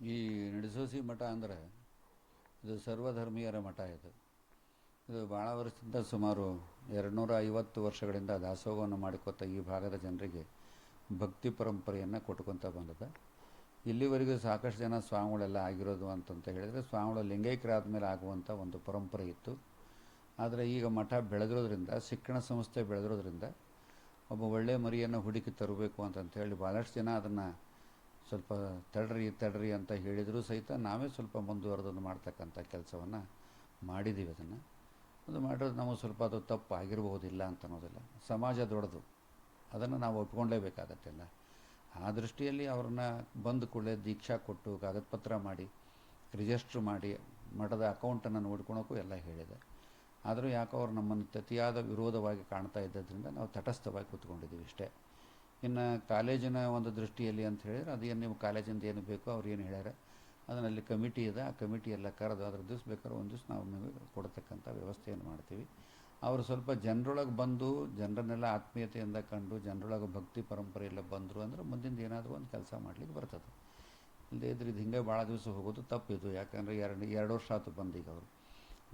ಈ ನಡೆಸೋಸಿ ಮಠ ಅಂದರೆ ಇದು ಸರ್ವಧರ್ಮೀಯರ ಮಠ ಇದು. ಇದು ಭಾಳ ವರ್ಷದಿಂದ ಸುಮಾರು ಎರಡುನೂರ ಐವತ್ತು ವರ್ಷಗಳಿಂದ ದಾಸೋಹವನ್ನು ಮಾಡಿಕೊತ ಈ ಭಾಗದ ಜನರಿಗೆ ಭಕ್ತಿ ಪರಂಪರೆಯನ್ನು ಕೊಟ್ಕೊತ ಬಂದದ. ಇಲ್ಲಿವರೆಗೂ ಸಾಕಷ್ಟು ಜನ ಸ್ವಾಮಿಗಳೆಲ್ಲ ಆಗಿರೋದು ಅಂತಂತ ಹೇಳಿದರೆ ಸ್ವಾಮಿಗಳು ಲಿಂಗೈಕ್ಯರಾದ ಮೇಲೆ ಆಗುವಂಥ ಒಂದು ಪರಂಪರೆ ಇತ್ತು. ಆದರೆ ಈಗ ಮಠ ಬೆಳೆದಿರೋದ್ರಿಂದ, ಶಿಕ್ಷಣ ಸಂಸ್ಥೆ ಬೆಳೆದಿರೋದ್ರಿಂದ, ಒಬ್ಬ ಒಳ್ಳೆಯ ಮರಿಯನ್ನು ಹುಡುಕಿ ತರಬೇಕು ಅಂತಂತ ಹೇಳಿ ಭಾಳಷ್ಟು ಜನ ಅದನ್ನು ಸ್ವಲ್ಪ ತಡ್ರಿ ತಡ್ರಿ ಅಂತ ಹೇಳಿದರೂ ಸಹಿತ ನಾವೇ ಸ್ವಲ್ಪ ಮುಂದುವರೆದನ್ನು ಮಾಡ್ತಕ್ಕಂಥ ಕೆಲಸವನ್ನು ಮಾಡಿದ್ದೀವಿ ಅದನ್ನು. ಅದು ಮಾಡಿರೋದು ನಮಗೆ ಸ್ವಲ್ಪ ಅದು ತಪ್ಪು ಆಗಿರಬಹುದಿಲ್ಲ ಅಂತ ಅನ್ನೋದಿಲ್ಲ. ಸಮಾಜ ದೊಡ್ಡದು. ಅದನ್ನು ನಾವು ಒಪ್ಕೊಳ್ಳೇಬೇಕಾಗತ್ತೆಲ್ಲ ಆ ದೃಷ್ಟಿಯಲ್ಲಿ ಅವ್ರನ್ನ ಬಂದ ಕೂಡಲೇ ದೀಕ್ಷಾ ಕೊಟ್ಟು ಕಾಗದ ಪತ್ರ ಮಾಡಿ, ರಿಜಿಸ್ಟ್ರ್ ಮಾಡಿ, ಮಠದ ಅಕೌಂಟನ್ನು ನೋಡ್ಕೊಳೋಕ್ಕೂ ಎಲ್ಲ ಹೇಳಿದೆ. ಆದರೂ ಯಾಕೋ ಅವ್ರು ನಮ್ಮನ್ನು ತತಿಯಾದ ವಿರೋಧವಾಗಿ ಕಾಣ್ತಾ ಇದ್ದದ್ರಿಂದ ನಾವು ತಟಸ್ಥವಾಗಿ ಕೂತ್ಕೊಂಡಿದ್ದೀವಿ ಇಷ್ಟೇ. ಇನ್ನು ಕಾಲೇಜಿನ ಒಂದು ದೃಷ್ಟಿಯಲ್ಲಿ ಅಂತ ಹೇಳಿದ್ರೆ ಅದೇನು ನಿಮ್ಮ ಕಾಲೇಜಿಂದ ಏನು ಬೇಕೋ ಅವ್ರು ಏನು ಹೇಳ್ಯಾರ, ಅದರಲ್ಲಿ ಕಮಿಟಿ ಇದೆ. ಆ ಕಮಿಟಿ ಎಲ್ಲ ಕರೆದು ಅದ್ರ ದಿವ್ಸ ಬೇಕಾದ್ರೆ ಒಂದು ದಿವ್ಸ ನಾವು ನಿಮಗೆ ಕೊಡ್ತಕ್ಕಂಥ ವ್ಯವಸ್ಥೆಯನ್ನು ಮಾಡ್ತೀವಿ. ಅವರು ಸ್ವಲ್ಪ ಜನರೊಳಗೆ ಬಂದು, ಜನರನ್ನೆಲ್ಲ ಆತ್ಮೀಯತೆಯಿಂದ ಕಂಡು, ಜನರೊಳಗೆ ಭಕ್ತಿ ಪರಂಪರೆ ಎಲ್ಲ ಬಂದರು ಅಂದ್ರೆ ಮುಂದಿನ ಏನಾದರೂ ಒಂದು ಕೆಲಸ ಮಾಡ್ಲಿಕ್ಕೆ ಬರ್ತದೆ. ಇಲ್ಲದೇ ಇದ್ರೆ ಇದು ಹಿಂಗೆ ಭಾಳ ದಿವಸ ಹೋಗೋದು ತಪ್ಪಿದು. ಯಾಕಂದರೆ ಎರಡು ಎರಡು ವರ್ಷ ಆತು ಬಂದೀಗ ಅವರು.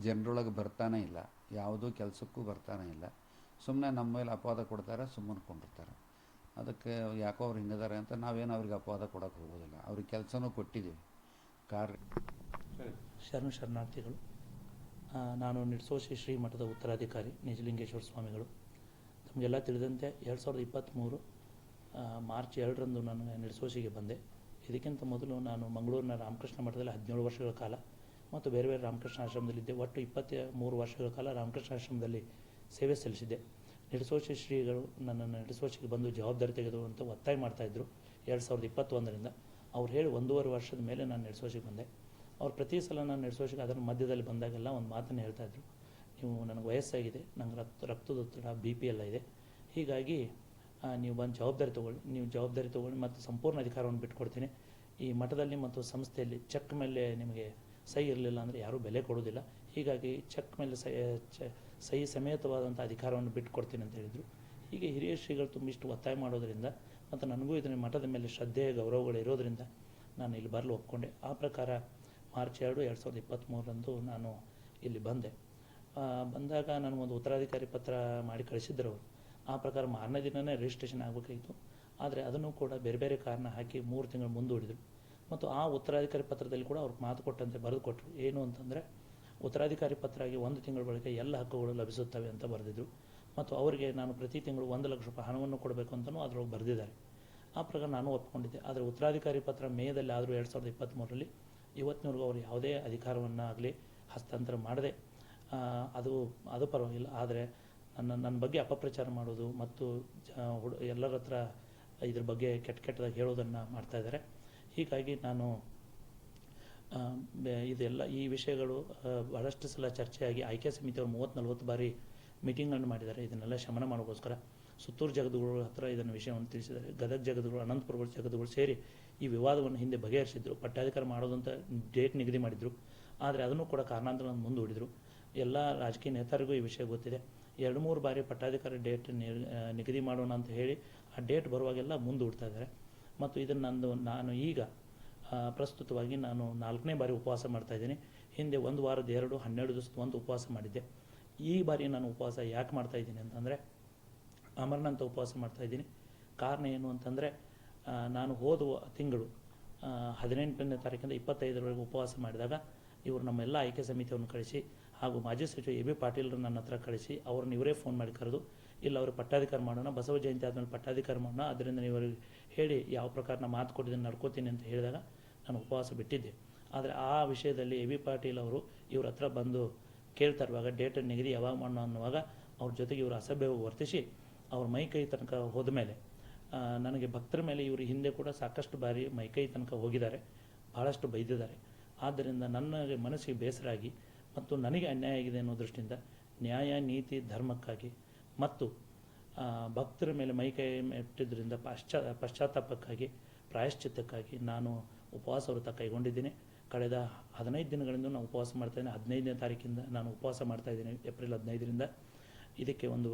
ಜನರೊಳಗೆ ಬರ್ತಾನೇ ಇಲ್ಲ. ಯಾವುದೂ ಕೆಲಸಕ್ಕೂ ಬರ್ತಾನೇ ಇಲ್ಲ. ಸುಮ್ಮನೆ ನಮ್ಮ ಮೇಲೆ ಅಪವಾದ ಕೊಡ್ತಾರೆ, ಸುಮ್ಮನೆ ಕೊಂಡಿರ್ತಾರೆ. ಅದಕ್ಕೆ ಯಾಕೋ ಅವ್ರು ಹಿಂಗಿದ್ದಾರೆ ಅಂತ ನಾವೇನು ಅವ್ರಿಗೆ ಅಪವಾದ ಕೊಡೋಕ್ಕೆ ಹೋಗೋದಿಲ್ಲ. ಅವ್ರಿಗೆ ಕೆಲಸನೂ ಕೊಟ್ಟಿದ್ದೀವಿ. ಕಾರ್ ಶರಣ ಶರಣಾರ್ಥಿಗಳು ನಾನು ನಾನು ಶ್ರೀ ಮಠದ ಉತ್ತರಾಧಿಕಾರಿ ನಿಜಲಿಂಗೇಶ್ವರ ಸ್ವಾಮಿಗಳು. ತಮಗೆಲ್ಲ ತಿಳಿದಂತೆ ಎರಡು ಸಾವಿರದ ಇಪ್ಪತ್ತ್ಮೂರು ಮಾರ್ಚ್ ಎರಡರಂದು ನಾನು ನಿಡ್ಸೋಶಿಗೆ ಬಂದೆ. ಇದಕ್ಕಿಂತ ಮೊದಲು ನಾನು ಮಂಗಳೂರಿನ ರಾಮಕೃಷ್ಣ ಮಠದಲ್ಲಿ ಹದಿನೇಳು ವರ್ಷಗಳ ಕಾಲ ಮತ್ತು ಬೇರೆ ಬೇರೆ ರಾಮಕೃಷ್ಣ ಆಶ್ರಮದಲ್ಲಿದ್ದೆ. ಒಟ್ಟು ಇಪ್ಪತ್ತ ಮೂರು ವರ್ಷಗಳ ಕಾಲ ರಾಮಕೃಷ್ಣ ಆಶ್ರಮದಲ್ಲಿ ಸೇವೆ ಸಲ್ಲಿಸಿದ್ದೆ. ನಿಡ್ಸೋಶಿ ಶ್ರೀಗಳು ನನ್ನನ್ನು ನಡೆಸೋಚಿಗೆ ಬಂದು ಜವಾಬ್ದಾರಿ ತೆಗೆದು ಅಂತ ಒತ್ತಾಯ ಮಾಡ್ತಾಯಿದ್ರು ಎರಡು ಸಾವಿರದ ಇಪ್ಪತ್ತೊಂದರಿಂದ. ಅವ್ರು ಹೇಳಿ ಒಂದೂವರೆ ವರ್ಷದ ಮೇಲೆ ನಾನು ನಡೆಸೋಚಿಗೆ ಬಂದೆ. ಅವ್ರು ಪ್ರತಿ ಸಲ ನಾನು ನಡೆಸೋಚಿಗೆ ಅದರ ಮಧ್ಯದಲ್ಲಿ ಬಂದಾಗೆಲ್ಲ ಒಂದು ಮಾತನ್ನು ಹೇಳ್ತಾಯಿದ್ರು ನೀವು ನನಗೆ ವಯಸ್ಸಾಗಿದೆ, ನಂಗೆ ರಕ್ತ ರಕ್ತದೊತ್ತಡ ಬಿ ಪಿ ಎಲ್ಲ ಇದೆ. ಹೀಗಾಗಿ ನೀವು ಬಂದು ಜವಾಬ್ದಾರಿ ತೊಗೊಳ್ಳಿ. ನೀವು ಜವಾಬ್ದಾರಿ ತೊಗೊಳ್ಳಿ ಮತ್ತು ಸಂಪೂರ್ಣ ಅಧಿಕಾರವನ್ನು ಬಿಟ್ಕೊಡ್ತೀನಿ. ಈ ಮಠದಲ್ಲಿ ಮತ್ತು ಸಂಸ್ಥೆಯಲ್ಲಿ ಚೆಕ್ ಮೇಲೆ ನಿಮಗೆ ಸಹಿ ಇರಲಿಲ್ಲ ಅಂದರೆ ಯಾರೂ ಬೆಲೆ ಕೊಡೋದಿಲ್ಲ ಹೀಗಾಗಿ ಚೆಕ್ ಮೇಲೆ ಸೈ ಚ- ಸಹಿ ಸಮೇತವಾದಂಥ ಅಧಿಕಾರವನ್ನು ಬಿಟ್ಟುಕೊಡ್ತೀನಿ ಅಂತ ಹೇಳಿದರು. ಹೀಗೆ ಹಿರಿಯ ಶ್ರೀಗಳು ತುಂಬಿಷ್ಟು ಒತ್ತಾಯ ಮಾಡೋದರಿಂದ ಮತ್ತು ನನಗೂ ಇದನ್ನು ಮಠದ ಮೇಲೆ ಶ್ರದ್ಧೆ ಗೌರವಗಳು ಇರೋದರಿಂದ ನಾನು ಇಲ್ಲಿ ಬರಲು ಒಪ್ಕೊಂಡೆ. ಆ ಪ್ರಕಾರ ಮಾರ್ಚ್ ಎರಡು ಎರಡು ಸಾವಿರದ ಇಪ್ಪತ್ತ್ಮೂರರಂದು ನಾನು ಇಲ್ಲಿ ಬಂದೆ. ಬಂದಾಗ ನನಗೊಂದು ಉತ್ತರಾಧಿಕಾರಿ ಪತ್ರ ಮಾಡಿ ಕಳಿಸಿದ್ರು ಅವರು. ಆ ಪ್ರಕಾರ ಮಾರನೇ ದಿನವೇ ರಿಜಿಸ್ಟ್ರೇಷನ್ ಆಗಬೇಕಾಗಿತ್ತು. ಆದರೆ ಅದನ್ನು ಕೂಡ ಬೇರೆ ಬೇರೆ ಕಾರಣ ಹಾಕಿ ಮೂರು ತಿಂಗಳು ಮುಂದೂಡಿದರು. ಮತ್ತು ಆ ಉತ್ತರಾಧಿಕಾರಿ ಪತ್ರದಲ್ಲಿ ಕೂಡ ಅವ್ರಿಗೆ ಮಾತು ಕೊಟ್ಟಂತೆ ಬರೆದು ಕೊಟ್ಟರು. ಏನು ಅಂತಂದರೆ ಉತ್ತರಾಧಿಕಾರಿ ಪತ್ರ ಆಗಿ ಒಂದು ತಿಂಗಳ ಬಳಿಕ ಎಲ್ಲ ಹಕ್ಕುಗಳು ಲಭಿಸುತ್ತವೆ ಅಂತ ಬರೆದಿದ್ರು. ಮತ್ತು ಅವರಿಗೆ ನಾನು ಪ್ರತಿ ತಿಂಗಳು ಒಂದು ಲಕ್ಷ ರೂಪಾಯಿ ಹಣವನ್ನು ಕೊಡಬೇಕು ಅಂತಲೂ ಅದರೊಳಗೆ ಬರೆದಿದ್ದಾರೆ. ಆ ಪ್ರಕಾರ ನಾನು ಒಪ್ಕೊಂಡಿದ್ದೆ. ಆದರೆ ಉತ್ತರಾಧಿಕಾರಿ ಪತ್ರ ಮೇದಲ್ಲಿ ಆದರೂ ಎರಡು ಸಾವಿರದ ಇಪ್ಪತ್ತ್ಮೂರರಲ್ಲಿ ಇವತ್ತಿನವರೆಗೂ ಅವರು ಯಾವುದೇ ಅಧಿಕಾರವನ್ನು ಆಗಲಿ ಹಸ್ತಾಂತರ ಮಾಡದೆ ಅದು ಅದು ಪರವಾಗಿಲ್ಲ. ಆದರೆ ನನ್ನ ನನ್ನ ಬಗ್ಗೆ ಅಪಪ್ರಚಾರ ಮಾಡೋದು ಮತ್ತು ಎಲ್ಲರ ಹತ್ರ ಇದ್ರ ಬಗ್ಗೆ ಕೆಟ್ಟ ಕೆಟ್ಟದಾಗಿ ಹೇಳೋದನ್ನು ಮಾಡ್ತಾಯಿದ್ದಾರೆ ಹೀಗಾಗಿ ನಾನು ಇದೆಲ್ಲ ಈ ವಿಷಯಗಳು ಬಹಳಷ್ಟು ಸಲ ಚರ್ಚೆಯಾಗಿ ಆಯ್ಕೆ ಸಮಿತಿಯವರು ಮೂವತ್ತು ನಲ್ವತ್ತು ಬಾರಿ ಮೀಟಿಂಗ್ಗಳನ್ನು ಮಾಡಿದ್ದಾರೆ. ಇದನ್ನೆಲ್ಲ ಶಮನ ಮಾಡೋಕ್ಕೋಸ್ಕರ ಸುತ್ತೂರು ಜಗದ್ಗುರು ಹತ್ರ ಇದನ್ನು ವಿಷಯವನ್ನು ತಿಳಿಸಿದ್ದಾರೆ. ಗದಗ ಜಗದ್ಗುರು, ಅನಂತಪುರ ಜಗದ್ಗುರು ಸೇರಿ ಈ ವಿವಾದವನ್ನು ಹಿಂದೆ ಬಗೆಹರಿಸಿದ್ರು. ಪಟ್ಟಾಧಿಕಾರ ಮಾಡೋದಂತ ಡೇಟ್ ನಿಗದಿ ಮಾಡಿದ್ರು. ಆದರೆ ಅದನ್ನು ಕೂಡ ಕಾರಣಾಂತರ ಮುಂದೂಡಿದರು. ಎಲ್ಲ ರಾಜಕೀಯ ನೇತಾರಿಗೂ ಈ ವಿಷಯ ಗೊತ್ತಿದೆ. ಎರಡು ಮೂರು ಬಾರಿ ಪಟ್ಟಾಧಿಕಾರ ಡೇಟ್ ನಿಗದಿ ಮಾಡೋಣ ಅಂತ ಹೇಳಿ ಆ ಡೇಟ್ ಬರುವಾಗೆಲ್ಲ ಮುಂದೂಡ್ತಾ ಇದ್ದಾರೆ. ಮತ್ತು ಇದನ್ನು ನಾನು ಈಗ ಪ್ರಸ್ತುತವಾಗಿ ನಾನು ನಾಲ್ಕನೇ ಬಾರಿ ಉಪವಾಸ ಮಾಡ್ತಾ ಇದ್ದೀನಿ. ಹಿಂದೆ ಒಂದು ವಾರದ ಎರಡು, ಹನ್ನೆರಡು ದಿವಸದ ಒಂದು ಉಪವಾಸ ಮಾಡಿದ್ದೆ. ಈ ಬಾರಿ ನಾನು ಉಪವಾಸ ಯಾಕೆ ಮಾಡ್ತಾ ಇದ್ದೀನಿ ಅಂತಂದರೆ, ಅಮರನಾಥ ಉಪವಾಸ ಮಾಡ್ತಾ ಇದ್ದೀನಿ. ಕಾರಣ ಏನು ಅಂತಂದರೆ ನಾನು ಹೋದ ತಿಂಗಳು ಹದಿನೆಂಟನೇ ತಾರೀಕಿಂದ ಇಪ್ಪತ್ತೈದರವರೆಗೆ ಉಪವಾಸ ಮಾಡಿದಾಗ, ಇವರು ನಮ್ಮೆಲ್ಲ ಆಯ್ಕೆ ಸಮಿತಿಯನ್ನು ಕಳಿಸಿ ಹಾಗೂ ಮಾಜಿ ಸಚಿವ ಎ ಬಿ ಪಾಟೀಲ್ರು ನನ್ನ ಹತ್ರ ಕಳಿಸಿ, ಅವ್ರನ್ನ ಇವರೇ ಫೋನ್ ಮಾಡಿ ಕರೆದು, ಇಲ್ಲ ಅವರು ಪಟ್ಟಾಧಿಕಾರ ಮಾಡೋಣ, ಬಸವ ಜಯಂತಿ ಆದಮೇಲೆ ಪಟ್ಟಾಧಿಕಾರ ಮಾಡೋಣ, ಅದರಿಂದ ನೀವು ಹೇಳಿ ಯಾವ ಪ್ರಕಾರ ನಾನು ಮಾತು ಕೊಟ್ಟಿದ್ದೀನಿ, ನಡ್ಕೋತೀನಿ ಅಂತ ಹೇಳಿದಾಗ ನಾನು ಉಪವಾಸ ಬಿಟ್ಟಿದ್ದೆ. ಆದರೆ ಆ ವಿಷಯದಲ್ಲಿ ಎ ವಿ ಪಾಟೀಲ್ ಅವರು ಇವ್ರ ಹತ್ರ ಬಂದು ಕೇಳ್ತಾ ಇರುವಾಗ ಡೇಟ್ ನಿಗದಿ ಯಾವಾಗ ಮಾಡೋಣ ಅನ್ನುವಾಗ ಅವ್ರ ಜೊತೆಗೆ ಇವರು ಅಸಭ್ಯವಾಗಿ ವರ್ತಿಸಿ ಅವ್ರ ಮೈ ಕೈ ತನಕ ಹೋದ ಮೇಲೆ ನನಗೆ ಭಕ್ತರ ಮೇಲೆ ಇವರು ಹಿಂದೆ ಕೂಡ ಸಾಕಷ್ಟು ಬಾರಿ ಮೈ ಕೈ ತನಕ ಹೋಗಿದ್ದಾರೆ. ಭಾಳಷ್ಟು ಬೈದಿದ್ದಾರೆ. ಆದ್ದರಿಂದ ನನ್ನ ಮನಸ್ಸಿಗೆ ಬೇಸರ ಆಗಿ ಮತ್ತು ನನಗೆ ಅನ್ಯಾಯ ಆಗಿದೆ ಅನ್ನೋ ದೃಷ್ಟಿಯಿಂದ ನ್ಯಾಯ, ನೀತಿ, ಧರ್ಮಕ್ಕಾಗಿ ಮತ್ತು ಭಕ್ತರ ಮೇಲೆ ಮೈ ಕೈ ಇಟ್ಟಿದ್ದರಿಂದ ಪಶ್ಚಾ, ಪಶ್ಚಾತ್ತಾಪಕ್ಕಾಗಿ, ಪ್ರಾಯಶ್ಚಿತ್ತಕ್ಕಾಗಿ ನಾನು ಉಪವಾಸ ವ್ರತ ಕೈಗೊಂಡಿದ್ದೀನಿ. ಕಳೆದ ಹದಿನೈದು ದಿನಗಳಿಂದ ನಾನು ಉಪವಾಸ ಮಾಡ್ತಾಯಿದ್ದೀನಿ ಹದಿನೈದನೇ ತಾರೀಕಿಂದ ನಾನು ಉಪವಾಸ ಮಾಡ್ತಾಯಿದ್ದೀನಿ ಏಪ್ರಿಲ್ ಹದಿನೈದರಿಂದ. ಇದಕ್ಕೆ ಒಂದು